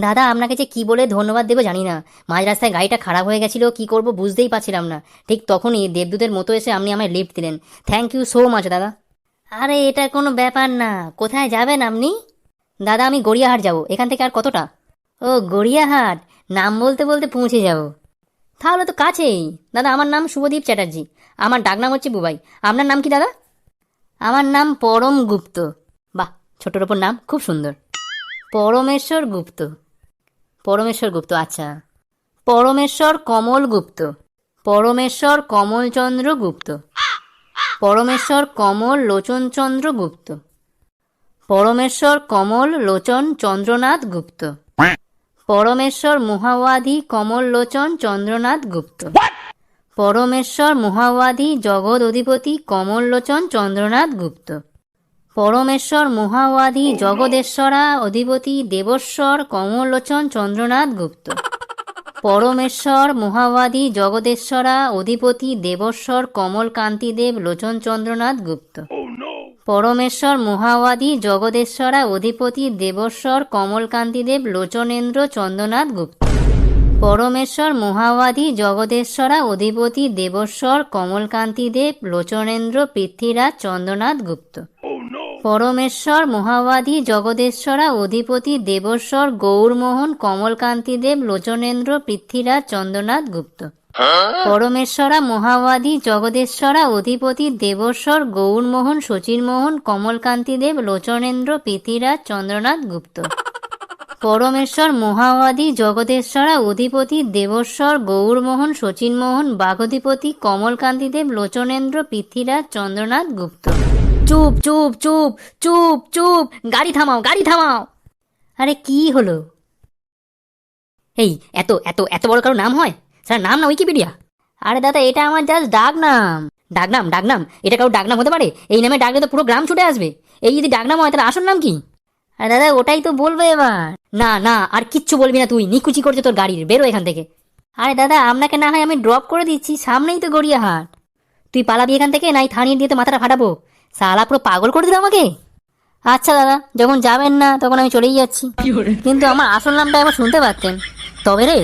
দাদা, আপনাকে যে কি বলে ধন্যবাদ দেবো জানি না। মাঝ রাস্তায় গাড়িটা খারাপ হয়ে গেছিল, কি করব বুঝতেই পারছিলাম না। ঠিক তখনই দেবদূতের মতো এসে আপনি আমায় লিফট দিলেন। থ্যাংক ইউ সো মাচ দাদা। আরে, এটা কোনো ব্যাপার না। কোথায় যাবেন আপনি? দাদা, আমি গড়িয়াহাট যাব। এখান থেকে আর কতটা? ও, গড়িয়াহাট? নাম বলতে বলতে পৌঁছে যাব। তাহলে তো কাছেই। দাদা, আমার নাম শুভদীপ চ্যাটার্জি। আমার ডাকনাম হচ্ছে বুবাই। আপনার নাম কি, দাদা? আমার নাম পরম গুপ্ত। বাহ ছোটোর ওপর নাম খুব সুন্দর। পরমেশ্বর গুপ্ত। পরমেশ্বর গুপ্ত আচ্ছা। পরমেশ্বর কমল গুপ্ত। পরমেশ্বর কমলচন্দ্র গুপ্ত। পরমেশ্বর কমল লোচনচন্দ্র গুপ্ত। পরমেশ্বর কমল লোচন চন্দ্রনাথ গুপ্ত। পরমেশ্বর মহাওয়াধি কমল লোচন চন্দ্রনাথ গুপ্ত। পরমেশ্বর মহাওয়াধি জগৎ অধিপতি কমল লোচন চন্দ্রনাথ গুপ্ত। পরমেশ্বর মহাওয়াধি জগদেশ্বরা অধিপতি দেবস্বর কমলোচন চন্দ্রনাথ গুপ্ত। পরমেশ্বর মহাওয়াধি জগদেশ্বরা অধিপতি দেবস্বর কমলকান্তিদেব লোচন চন্দ্রনাথ গুপ্ত। পরমেশ্বর মহাওয়াধি জগদেশ্বরা অধিপতি দেবস্বর কমলকান্তিদেব লোচনেন্দ্র চন্দ্রনাথ গুপ্ত। পরমেশ্বর মহাওয়াধি জগদেশ্বরা অধিপতি দেবস্বর কমলকান্তিদেব লোচনেন্দ্র পৃথ্বীরাজ চন্দ্রনাথ গুপ্ত। পরমেশ্বর, মহাবাদী, জগদেশ্বরা, অধিপতি, দেবস্বর, গৌরমোহন কমলকান্তিদেব লোচনেন্দ্র, পৃথ্বীরাজ, চন্দ্রনাথ গুপ্ত। পরমেশ্বরা, মহাবাদী, জগদেশ্বরা, অধিপতি, দেবস্বর, গৌরমোহন, শচীরমোহন কমলকান্তিদেব লোচনেন্দ্র, পৃথ্বীরাজ, চন্দ্রনাথ গুপ্ত। পরমেশ্বর, মহাবাদী, জগদেশ্বরা, অধিপতি, দেবস্বর, গৌরমোহন, শচীনমোহন, বাঘধিপতি কমলকান্তিদেব লোচনেন্দ্র, পৃথ্বীরাজ, চন্দ্রনাথ গুপ্ত। চুপ চুপ চুপ চুপ চুপ। গাড়ি থামাও গাড়ি থামাও। আরে কি হলো? এই, এত এত এত বড় কারও নাম হয়? স্যার, নাম না উইকিপিডিয়া? আরে দাদা, এটা আমার জাস্ট ডাক নাম ডাক নাম ডাক নাম এটা কারও ডাক নাম হতে পারে? এই নামে ডাকলে তো পুরো গ্রাম ছুটে আসবে। এই যদি ডাক নাম হয়, তাহলে আসল নাম কি? আরে দাদা, ওটাই তো বলব এবার। না না, আর কিচ্ছু বলবি না তুই। নিকুচি করছে তোর গাড়ির। বেরো এখান থেকে। আরে দাদা, আপনাকে না হয় আমি ড্রপ করে দিচ্ছি। সামনেই তো গড়িয়াহাট। তুই পালাবি এখান থেকে? নাই থানিয়ে দিয়ে তো মাথাটা ফাটাবো। সালা পুরো পাগল করে দিল আমাকে? আচ্ছা দাদা যখন যাবেন না তখন আমি চলেই যাচ্ছি। কিন্তু আমার আসল নামটা একবার শুনতে পারতেন। তবে রে